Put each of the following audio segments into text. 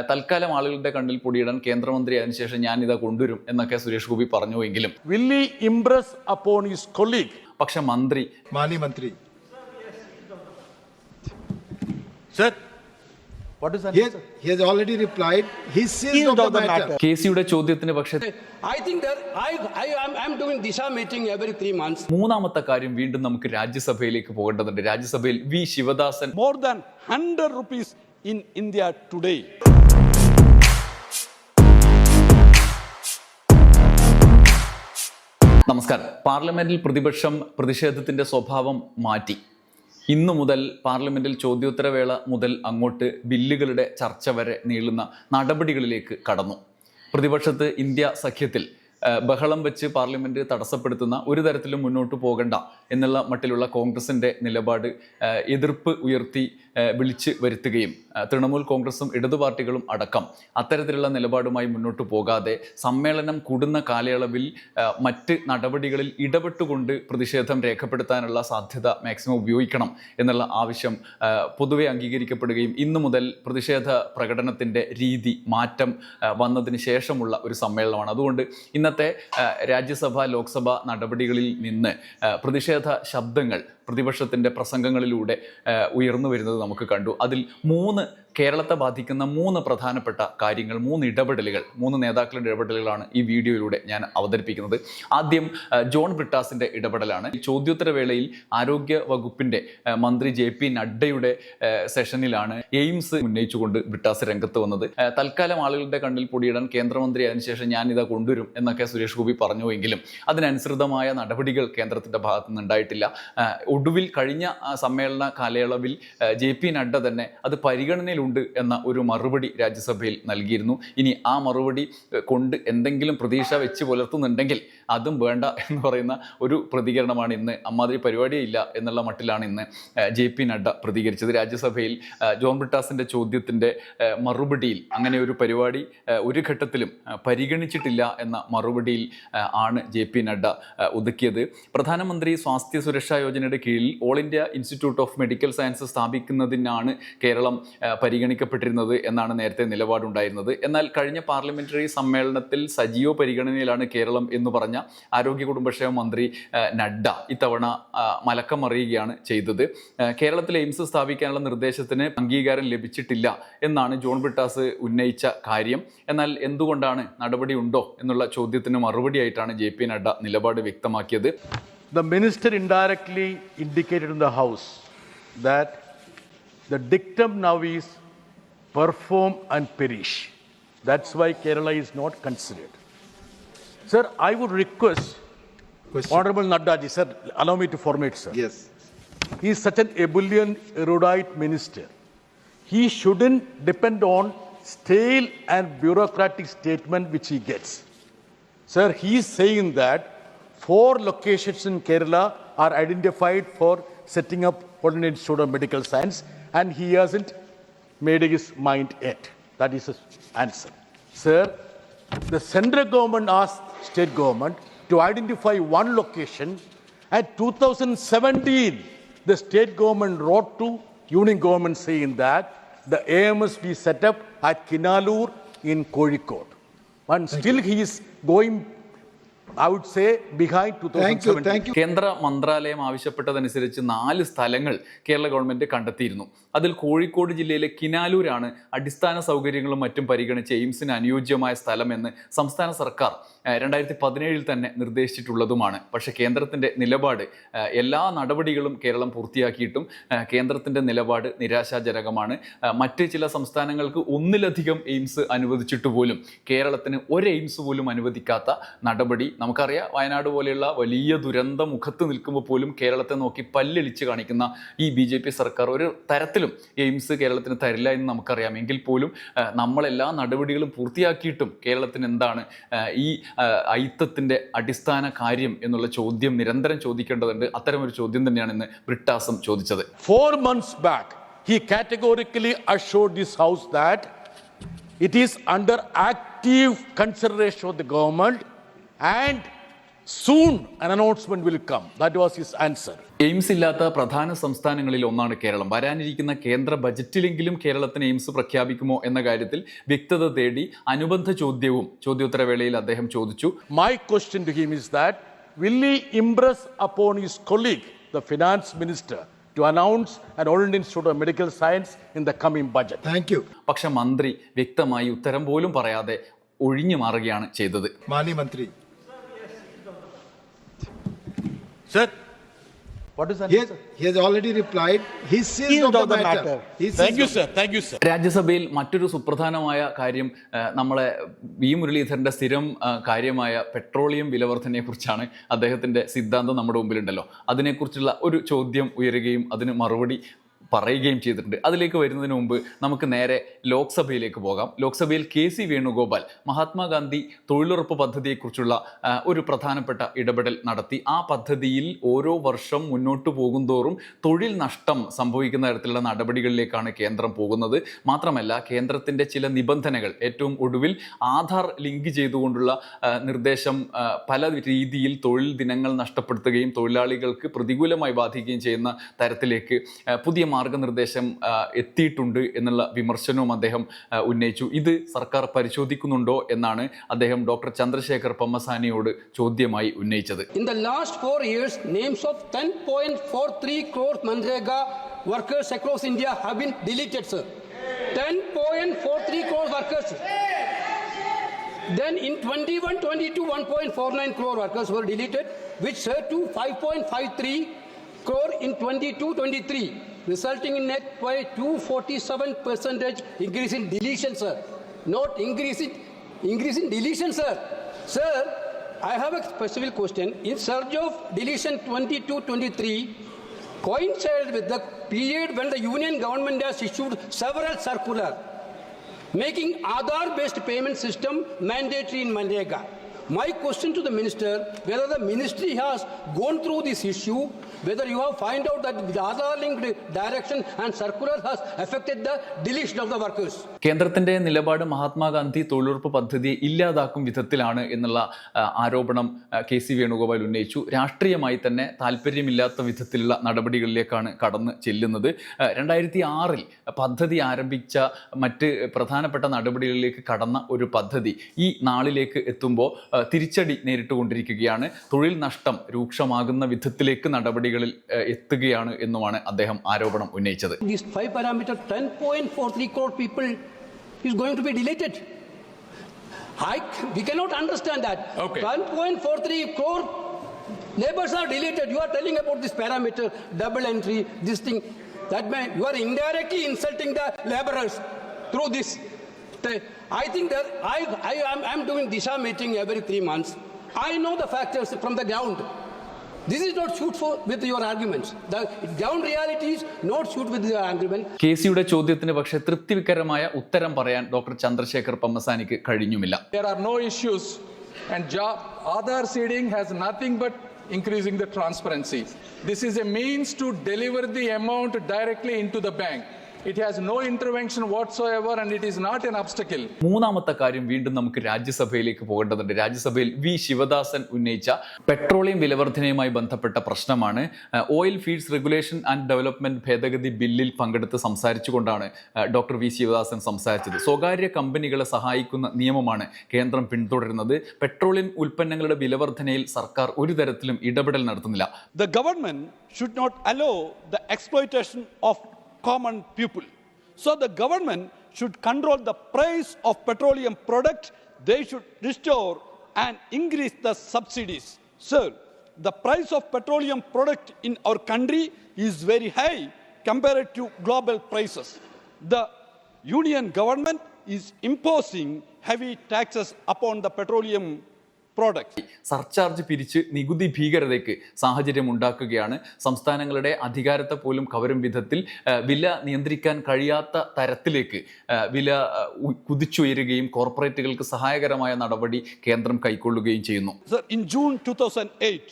തൽക്കാലം ആളുകളുടെ കണ്ണിൽ പൊടിയിടാൻ കേന്ദ്രമന്ത്രി അതിനുശേഷം ഞാൻ ഇതാ കൊണ്ടുവരും എന്നൊക്കെ Suresh Gopi പറഞ്ഞുവെങ്കിലും will he impress upon his colleague പക്ഷെ മന്ത്രി. മാനി മന്ത്രി. ചോദ്യത്തിന് മൂന്നാമത്തെ കാര്യം വീണ്ടും നമുക്ക് രാജ്യസഭയിലേക്ക് പോകേണ്ടതുണ്ട്. രാജ്യസഭയിൽ V Sivadasan. More than hundred rupees in India today നമസ്കാരം. പാർലമെന്റിൽ പ്രതിപക്ഷം പ്രതിഷേധത്തിന്റെ സ്വഭാവം മാറ്റി. ഇന്നു മുതൽ പാർലമെന്റിൽ ചോദ്യോത്തരവേള മുതൽ അങ്ങോട്ട് ബില്ലുകളുടെ ചർച്ച വരെ നീളുന്ന നടപടികളിലേക്ക് കടന്നു. പ്രതിപക്ഷത്ത് ഇന്ത്യ സഖ്യത്തിൽ ബഹളം വെച്ച് പാർലമെന്റ് തടസ്സപ്പെടുത്തുന്ന ഒരു തരത്തിലും മുന്നോട്ട് പോകണ്ട എന്നുള്ള മട്ടിലുള്ള കോൺഗ്രസിന്റെ നിലപാട് എതിർപ്പ് ഉയർത്തി വിളിച്ച് വരുത്തുകയും തൃണമൂൽ കോൺഗ്രസും ഇടതു പാർട്ടികളും അടക്കം അത്തരത്തിലുള്ള നിലപാടുമായി മുന്നോട്ട് പോകാതെ സമ്മേളനം കൂടുന്ന കാലയളവിൽ മറ്റ് നടപടികളിൽ ഇടപെട്ടുകൊണ്ട് പ്രതിഷേധം രേഖപ്പെടുത്താനുള്ള സാധ്യത മാക്സിമം ഉപയോഗിക്കണം എന്നുള്ള ആവശ്യം പൊതുവെ അംഗീകരിക്കപ്പെടുകയും ഇന്നു മുതൽ പ്രതിഷേധ പ്രകടനത്തിന്റെ രീതി മാറ്റം വന്നതിന് ശേഷമുള്ള ഒരു സമ്മേളനമാണ്. അതുകൊണ്ട് ഇന്നത്തെ രാജ്യസഭ ലോക്സഭ നടപടികളിൽ നിന്ന് പ്രതിഷേധ ശബ്ദങ്ങൾ പ്രതിപക്ഷത്തിന്റെ പ്രസംഗങ്ങളിലൂടെ ഉയർന്നു വരുന്നത് നമുക്ക് കണ്ടു. അതിൽ മൂന്ന് കേരളത്തെ ബാധിക്കുന്ന മൂന്ന് പ്രധാനപ്പെട്ട കാര്യങ്ങൾ മൂന്ന് ഇടപെടലുകൾ മൂന്ന് നേതാക്കളുടെ ഇടപെടലുകളാണ് ഈ വീഡിയോയിലൂടെ ഞാൻ അവതരിപ്പിക്കുന്നത്. ആദ്യം ജോൺ ബ്രിട്ടാസിന്റെ ഇടപെടലാണ്. ചോദ്യോത്തരവേളയിൽ ആരോഗ്യ വകുപ്പിന്റെ മന്ത്രി ജെ പി നഡ്ഡയുടെ സെഷനിലാണ് എയിംസ് ഉന്നയിച്ചുകൊണ്ട് ബ്രിട്ടാസ് രംഗത്ത് വന്നത്. തൽക്കാലം ആളുകളുടെ കണ്ണിൽ പൊടിയിടാൻ കേന്ദ്രമന്ത്രി അതിനുശേഷം ഞാൻ ഇതാ കൊണ്ടുവരും എന്നൊക്കെ സുരേഷ് ഗോപി പറഞ്ഞുവെങ്കിലും അതിനനുസൃതമായ നടപടികൾ കേന്ദ്രത്തിന്റെ ഭാഗത്തുനിന്ന് ഉണ്ടായിട്ടില്ല ഒടുവിൽ കഴിഞ്ഞ സമ്മേളന കാലയളവിൽ ജെ പി നഡ്ഡ തന്നെ അത് പരിഗണനയിലുണ്ട് എന്ന ഒരു മറുപടി രാജ്യസഭയിൽ നൽകിയിരുന്നു. ഇനി ആ മറുപടി കൊണ്ട് എന്തെങ്കിലും പ്രതീക്ഷ വെച്ച് പുലർത്തുന്നുണ്ടെങ്കിൽ അതും വേണ്ട എന്ന് പറയുന്ന ഒരു പ്രതികരണമാണ് ഇന്ന്. അമ്മാതിരി പരിപാടിയേ ഇല്ല എന്നുള്ള മട്ടിലാണ് ഇന്ന് ജെ പി നഡ്ഡ പ്രതികരിച്ചത്. രാജ്യസഭയിൽ ജോൺ ബ്രിട്ടാസിന്റെ ചോദ്യത്തിന്റെ മറുപടിയിൽ അങ്ങനെ ഒരു പരിപാടി ഒരു ഘട്ടത്തിലും പരിഗണിച്ചിട്ടില്ല എന്ന മറുപടിയിൽ ആണ് ജെ പി നഡ്ഡ ഒതുക്കിയത്. പ്രധാനമന്ത്രി സ്വാസ്ഥ്യ സുരക്ഷാ യോജനയുടെ കീഴിൽ all India institute of medical science സ്ഥാപിക്കുന്നതിനാണ് Keralam പരിഗണിക്കപ്പെട്ടിരുന്നത് എന്നാണ് നേരത്തെ നിലപാടുണ്ടായിരുന്നത്. എന്നാൽ കഴിഞ്ഞ പാർലമെന്ററി സമ്മേളനത്തിൽ സജീവ പരിഗണനയിലാണ് കേരളം എന്ന് പറഞ്ഞ ആരോഗ്യ കുടുംബക്ഷേമ മന്ത്രി നഡ്ഡ ഇത്തവണ മലക്കമറിയുകയാണ് മലക്കം മറിയുകയാണ് ചെയ്തത് കേരളത്തിൽ എയിംസ് സ്ഥാപിക്കാനുള്ള നിർദ്ദേശത്തിന് അംഗീകാരം ലഭിച്ചിട്ടില്ല എന്നാണ് ജോൺ ബ്രിട്ടാസ് ഉന്നയിച്ച കാര്യം എന്നാൽ എന്തുകൊണ്ടാണ് നടപടി ഉണ്ടോ എന്നുള്ള ചോദ്യത്തിന് മറുപടിയായിട്ടാണ് ജെ പി നഡ്ഡ നിലപാട് വ്യക്തമാക്കിയത് The minister indirectly indicated in the house that the dictum now is perform and perish. That's why Kerala is not considered. Sir, I would request Question. Honorable Nadda ji, sir, allow me to formate, sir. yes He is such an ebullient, erudite minister. He shouldn't depend on stale and bureaucratic statement which he gets. Sir, he is saying that four locations in Kerala are identified for setting up Poland Institute of Medical Science, and he hasn't made his mind yet. That is his answer. Sir, the central government asked state government to identify one location. At 2017, the state government wrote to union government saying that the AMS be set up at Kinalur in Kozhikode. And still he is going, I would say behind 2017. thank you thank you. കേന്ദ്ര മന്ത്രാലയം ആവശ്യപ്പെട്ടതനുസരിച്ച് നാല് സ്ഥലങ്ങൾ Kerala government കണ്ടെത്തിയിരുന്നു. അതിൽ കോഴിക്കോട് ജില്ലയിലെ കിനാലൂരാണ് അടിസ്ഥാന സൗകര്യങ്ങളും മറ്റും പരിഗണിച്ച് എയിംസിന് അനുയോജ്യമായ സ്ഥലമെന്ന് സംസ്ഥാന സർക്കാർ രണ്ടായിരത്തി പതിനേഴിൽ തന്നെ നിർദ്ദേശിച്ചിട്ടുള്ളതുമാണ്. പക്ഷേ കേന്ദ്രത്തിന്റെ നിലപാട് എല്ലാ നടപടികളും കേരളം പൂർത്തിയാക്കിയിട്ടും കേന്ദ്രത്തിന്റെ നിലപാട് നിരാശാജനകമാണ്. മറ്റ് ചില സംസ്ഥാനങ്ങൾക്ക് ഒന്നിലധികം എയിംസ് അനുവദിച്ചിട്ട് പോലും കേരളത്തിന് ഒരു എയിംസ് പോലും അനുവദിക്കാത്ത നടപടി നമുക്കറിയാം വയനാട് പോലെയുള്ള വലിയ ദുരന്ത മുഖത്ത് നിൽക്കുമ്പോൾ പോലും കേരളത്തെ നോക്കി പല്ലിളിച്ച് കാണിക്കുന്ന ഈ ബി ജെ പി സർക്കാർ ഒരു തരത്തിലും എയിംസ് കേരളത്തിന് തരില്ല എന്ന് നമുക്കറിയാം. എങ്കിൽ പോലും നമ്മളെല്ലാ നടപടികളും പൂർത്തിയാക്കിയിട്ടും കേരളത്തിന് എന്താണ് ഈ ഐത്തത്തിന്റെ അടിസ്ഥാന കാര്യം എന്നുള്ള ചോദ്യം നിരന്തരം ചോദിക്കേണ്ടതുണ്ട്. അത്തരമൊരു ചോദ്യം തന്നെയാണ് ഇന്ന് ബ്രിട്ടാസം ചോദിച്ചത്. Four months back he categorically assured this House that it is under active consideration of the government and Soon an announcement will come. That was his answer. AIIMS ഇല്ലാത്ത പ്രധാന സംസ്ഥാനങ്ങളിൽ ഒന്നാണ് കേരളം വരാനിരിക്കുന്ന കേന്ദ്ര ബജറ്റിലെങ്കിലും കേരളത്തിന് എയിംസ് പ്രഖ്യാപിക്കുമോ എന്ന കാര്യത്തിൽ വ്യക്തത തേടി അനുബന്ധ ചോദ്യവും ചോദ്യോത്തരവേളയിൽ അദ്ദേഹം ചോദിച്ചു My question to him is that will he impress upon his colleague, the finance minister, to announce an All Institute of Medical Science in the coming budget? Thank you, പക്ഷെ മന്ത്രി വ്യക്തമായി ഉത്തരം പോലും പറയാതെ ഒഴിഞ്ഞു മാറുകയാണ് ചെയ്തത് Mani Mantri. Sir, what is that? He has, he has already replied. He seized of the, matter. He seized Thank you, of- sir. Thank you, sir. രാജ്യസഭയിൽ മറ്റൊരു സുപ്രധാനമായ കാര്യം നമ്മളെ വി മുരളീധരന്റെ സ്ഥിരം കാര്യമായ പെട്രോളിയം വിലവർധനയെ കുറിച്ചാണ് അദ്ദേഹത്തിന്റെ സിദ്ധാന്തം നമ്മുടെ മുമ്പിലുണ്ടല്ലോ. അതിനെക്കുറിച്ചുള്ള ഒരു ചോദ്യം ഉയരുകയും അതിന് മറുപടി പറയുകയും ചെയ്തിട്ടുണ്ട്. അതിലേക്ക് വരുന്നതിന് മുമ്പ് നമുക്ക് നേരെ ലോക്സഭയിലേക്ക് പോകാം. ലോക്സഭയിൽ കെ സി വേണുഗോപാൽ മഹാത്മാഗാന്ധി തൊഴിലുറപ്പ് പദ്ധതിയെക്കുറിച്ചുള്ള ഒരു പ്രധാനപ്പെട്ട ഇടപെടൽ നടത്തി. ആ പദ്ധതിയിൽ ഓരോ വർഷം മുന്നോട്ട് പോകുന്തോറും തൊഴിൽ നഷ്ടം സംഭവിക്കുന്ന തരത്തിലുള്ള നടപടികളിലേക്കാണ് കേന്ദ്രം പോകുന്നത്. മാത്രമല്ല കേന്ദ്രത്തിന്റെ ചില നിബന്ധനകൾ ഏറ്റവും ഒടുവിൽ ആധാർ ലിങ്ക് ചെയ്തുകൊണ്ടുള്ള നിർദ്ദേശം പല രീതിയിൽ തൊഴിൽ ദിനങ്ങൾ നഷ്ടപ്പെടുത്തുകയും തൊഴിലാളികൾക്ക് പ്രതികൂലമായി ബാധിക്കുകയും ചെയ്യുന്ന തരത്തിലേക്ക് പുതിയ മാർഗനിർദ്ദേശം എത്തിയിട്ടുണ്ട് എന്നുള്ള വിമർശനവും അദ്ദേഹം ഉന്നയിച്ചു. ഇത് സർക്കാർ പരിശോധിക്കുന്നുണ്ടോ എന്നാണ് അദ്ദേഹം ഡോക്ടർ ചന്ദ്രശേഖർ പമ്മസാനിയോട് ചോദ്യമായി ഉന്നയിച്ചത്. In the last four years names of ten point four three crore MNREGA workers across India have been deleted sir ten point workers Then in 21 22, 1.49 crore workers were deleted, which served to 5.53 crore in 22 23. Resulting in net by 247 percentage increase in deletion, sir. Not increase in, increase in deletion, sir. Sir, I have a specific question. In surge of deletion 22 23, coincided with the period when the union government has issued several circulars making Aadhaar-based payment system mandatory in Manrega. My question to the minister, whether the ministry has gone through this issue, whether you have find out that the Aadhaar-linked direction and circular has affected the deletion of the workers. കേന്ദ്രത്തിന്റെ നിലപാട് മഹാത്മാഗാന്ധി തൊഴിലുറപ്പ് പദ്ധതി ഇല്ലാതാക്കും വിധത്തിലാണ് എന്നുള്ള ആരോപണം K C Venugopal ഉന്നയിച്ചു രാഷ്ട്രീയമായി തന്നെ താല്പര്യമില്ലാത്ത വിധത്തിലുള്ള നടപടികളിലേക്കാണ് കടന്ന് ചെല്ലുന്നത് രണ്ടായിരത്തി ആറിൽ പദ്ധതി ആരംഭിച്ച മറ്റ് പ്രധാനപ്പെട്ട നടപടികളിലേക്ക് കടന്ന ഒരു പദ്ധതി ഈ നാളിലേക്ക് എത്തുമ്പോൾ തിരിച്ചടി നേരിട്ടുകൊണ്ടിരിക്കുകയാണ് തൊഴിൽ നഷ്ടം രൂക്ഷമാകുന്ന വിധത്തിലേക്ക് നടപടികളിൽ എത്തുകയാണ് എന്നുമാണ് അദ്ദേഹം ആരോപണം ഉന്നയിച്ചത് These five parameters, 10.43 crore people is going to be deleted. I, we cannot understand that. Okay. 1.43 crore labors are deleted. You are telling about this parameter, double entry, this thing. That means you are indirectly insulting the laborers through this. The- I think that I, I am I'm doing Disha meeting every three months. I know the factors from the ground. This is not suit for with your arguments. The ground reality is not suit with your argument. K സിയുടെ ചോദ്യത്തിന് പക്ഷേ തൃപ്തികരമായ ഉത്തരം പറയാൻ doctor Chandrasekhar പമ്മസാനിക്ക് കഴിഞ്ഞുമില്ല There are no issues, and job Aadhaar seeding has nothing but increasing the transparency. This is a means to deliver the amount directly into the bank. It has no intervention whatsoever, and it is not an obstacle. മൂന്നാമത്തെ കാര്യം വീണ്ടും നമുക്ക് രാജ്യസഭയിലേക്ക് പോകേണ്ടതുണ്ട്. രാജ്യസഭയിൽ V Sivadasan ഉന്നയിച്ച petroleum വിലവർധനയുമായി ബന്ധപ്പെട്ട പ്രശ്നമാണ്. Oil fields regulation and development ഭേദഗതി ബില്ലിൽ പങ്കെടുത്ത് സംസാരിച്ചുകൊണ്ടാണ് ഡോക്ടർ വി ശിവദാസൻ സംസാരിച്ചത്. സ്വകാര്യ കമ്പനികളെ സഹായിക്കുന്ന നിയമമാണ് കേന്ദ്രം പിന്തുടരുന്നത്. പെട്രോളിയം ഉൽപ്പന്നങ്ങളുടെ വിലവർദ്ധനയിൽ സർക്കാർ ഒരു തരത്തിലും ഇടപെടൽ നടത്തുന്നില്ല. The government should not allow the exploitation of common people. So the government should control the price of petroleum product. They should restore and increase the subsidies. Sir, the price of petroleum product in our country is very high compared to global prices. The union government is imposing heavy taxes upon the petroleum products. Surcharge പിരിച്ച് നികുതി ഭീകരതയ്ക്ക് സാഹചര്യം ഉണ്ടാക്കുകയാണ്. സംസ്ഥാനങ്ങളുടെ അധികാരത്തെ പോലും കവരും വിധത്തിൽ വില നിയന്ത്രിക്കാൻ കഴിയാത്ത തരത്തിലേക്ക് വില കുതിച്ചുയരുകയും കോർപ്പറേറ്റുകൾക്ക് സഹായകരമായ നടപടി കേന്ദ്രം കൈക്കൊള്ളുകയും ചെയ്യുന്നു. Sir, in June 2008,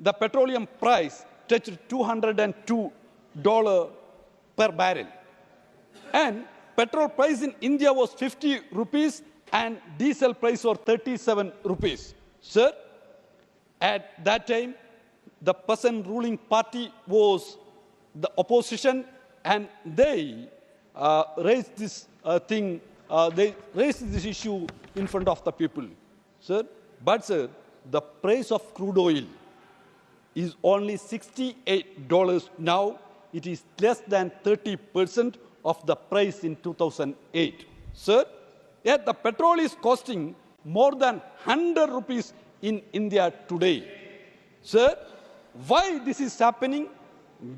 the petroleum price touched $202 per barrel and petrol price in India was 50 rupees and diesel price was 37 rupees. Sir, At that time, the present ruling party was the opposition, and they uh, raised this uh, thing, uh, they raised this issue in front of the people. Sir, but sir, the price of crude oil is only $68 now. It is less than 30% of the price in 2008. Sir, yet the petrol is costing more than 100 rupees in India today. Sir, why this is happening?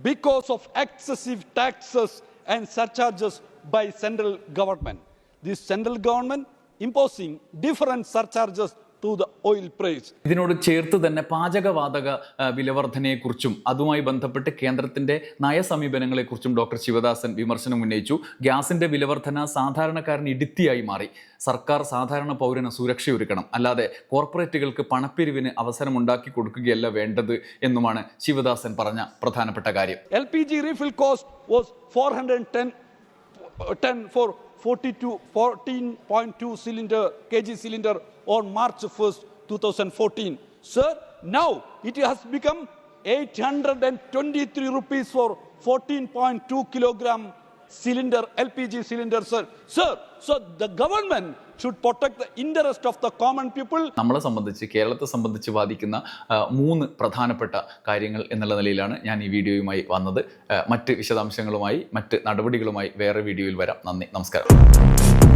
Because of excessive taxes and surcharges by central government. This central government imposing different surcharges to the oil price. ഇതിനോട് ചേർത്ത് തന്നെ പാചകവാതക വിലവർദ്ധനയെക്കുറിച്ചും വിലവർധനയെക്കുറിച്ചും അതുമായി ബന്ധപ്പെട്ട് കേന്ദ്രത്തിന്റെ നയസമീപനങ്ങളെക്കുറിച്ചും doctor Sivadasan വിമർശനം ഉന്നയിച്ചു. ഗ്യാസിന്റെ വിലവർദ്ധന സാധാരണക്കാരന് ഇടുത്തിയായി മാറി. സർക്കാർ സാധാരണ പൗരന് സുരക്ഷയൊരുക്കണം. അല്ലാതെ കോർപ്പറേറ്റുകൾക്ക് പണപ്പിരിവിന് അവസരമുണ്ടാക്കി കൊടുക്കുകയല്ല വേണ്ടത് എന്നുമാണ് ശിവദാസൻ പറഞ്ഞ പ്രധാനപ്പെട്ട കാര്യം. LPG refill cost was 410 10 point 42 14.2 K G cylinder on March 1st 2014 sir now it has become 823 rupees for 14.2 kilogram cylinder LPG cylinder sir sir so the government should protect the interest of the common people നമ്മളെ സംബന്ധിച്ച് കേരളത്തെ സംബന്ധിച്ച് ബാധിക്കുന്ന ആ, മൂന്ന് പ്രധാനപ്പെട്ട കാര്യങ്ങൾ എന്നുള്ള നിലയിലാണ് ഞാൻ ഈ വീഡിയോയുമായി വന്നത് മറ്റ് വിശദാംശങ്ങളുമായി മറ്റ് നടപടികളുമായി വേറെ വീഡിയോയിൽ വരാം നന്ദി നമസ്കാരം